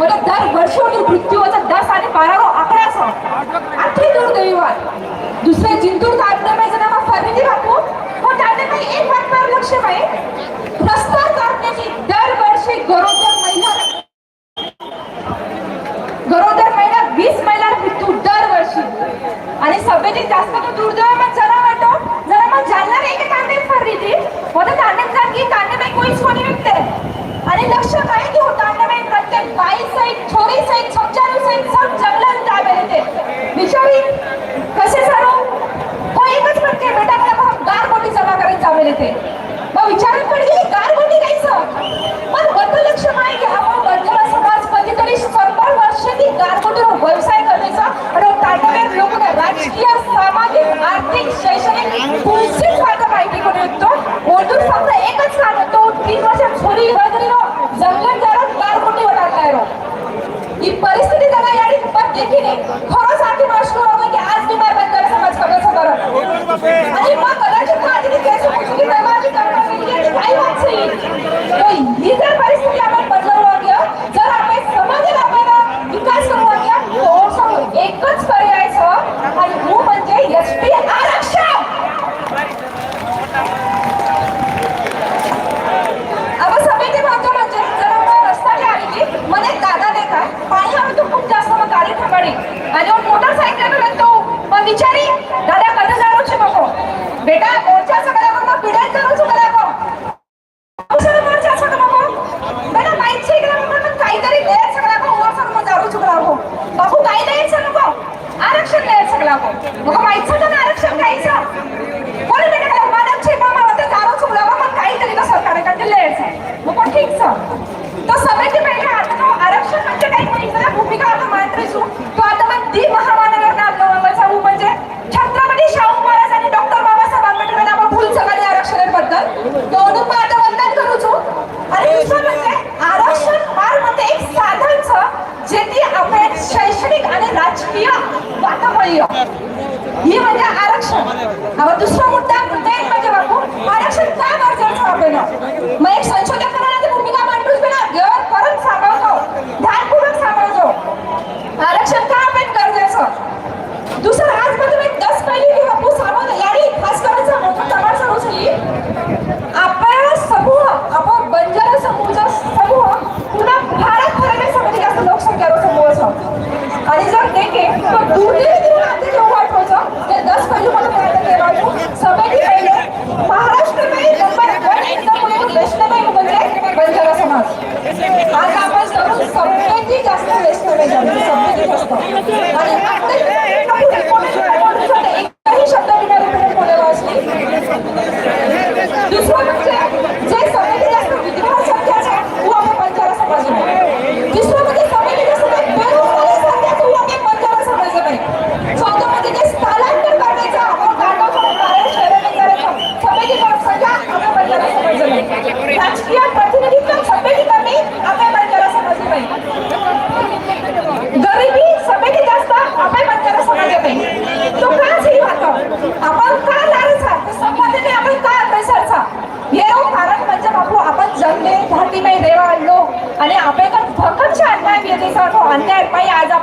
मला दर वर्षातून मृत्यूचा दस आणि बारावा आकडा असा. आठवी दुर्दैवात दुसरे जिंतूर कार्यक्रमाचं नाव फर्मिली बापू. हो त्याने काही एक बातम्यावर लक्ष पाहिजे रस्ता काढण्याची दरवर्षी गरोदर महिला गरोदर महिला वीस महिला मृत्यू दरवर्षी आणि सभेची जास्त तो दुर्दैव दुर्दैवात जरा वाटो जरा मग जालना एक कांदे फरली ती मला कांदे की कांदे बाई कोणीच कोणी विकते. आणि लक्ष काय? muchas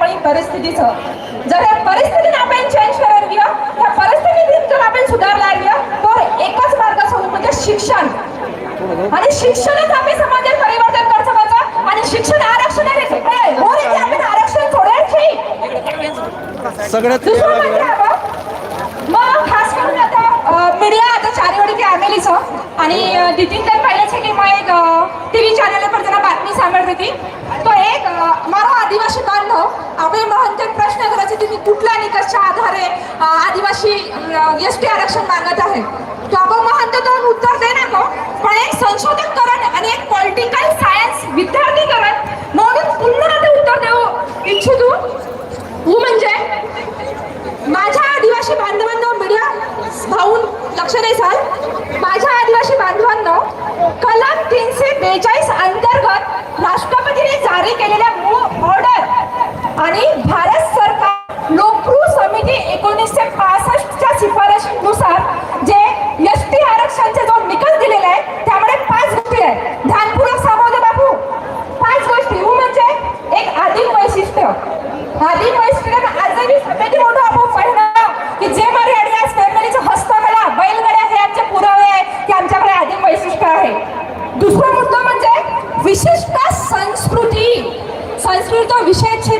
ही परिस्थिती जर ह्या परिस्थितीत आपण चेंज करायला या ह्या परिस्थितीत आपण सुधारला व्हिया तर एकच मार्ग सोडून म्हणजे शिक्षण. आणि शिक्षणच आपण समाजात परिवर्तन कर सकता आणि शिक्षण आरक्षण आपण आरक्षण सोडायची. सगळ्यात म्हणजे मग खास करून आता मीडिया आता चारीवडी की आमेली छ आणि तिथून तर पाहिलं की मग एक टी व्ही चॅनल पर जरा बातमी सांगत होती. अभिमहंतन प्रश्न करायचे तुम्ही कुठल्या निकषच्या आधारे आदिवासी एस टी आरक्षण मागत आहे. तो अभिमहंत उत्तर दे नको पण एक संशोधककरण आणि एक पॉलिटिकल सायन्स विद्यार्थी करण म्हणून पूर्ण ते उत्तर देऊ इच्छितो. हो म्हणजे माझ्या आदिवासी बांधवांना मीडिया भाऊन लक्ष देसाल माझ्या आदिवासी बांधवांना कलम तीनशे बेचाळीस अंतर्गत राष्ट्रपतीने जारी केलेल्या मूळ आणि भारत सरकार लोकप्रू समिती एकोणीसशे पासष्टच्या शिफारशीनुसार जे एस टी आरक्षणचे जो निकाल दिलेला आहे त्यामध्ये पाच गोष्टी आहेत. ध्यानपूर्वक सामोरे बापू. पाच गोष्टी. हु म्हणजे एक आदिम वैशिष्ट्य. आदिम वैशिष्ट्य आजही सगळ्यात मोठं आपण पाहिलं की जे मराठी आज फॅमिलीचं हस्तकला बैलगाड्या हे आमचे पुरावे आहे की आमच्याकडे आदिम वैशिष्ट्य आहे. दुसरा मुद्दा म्हणजे विशिष्ट संस्कृती. संस्कृत विषयाची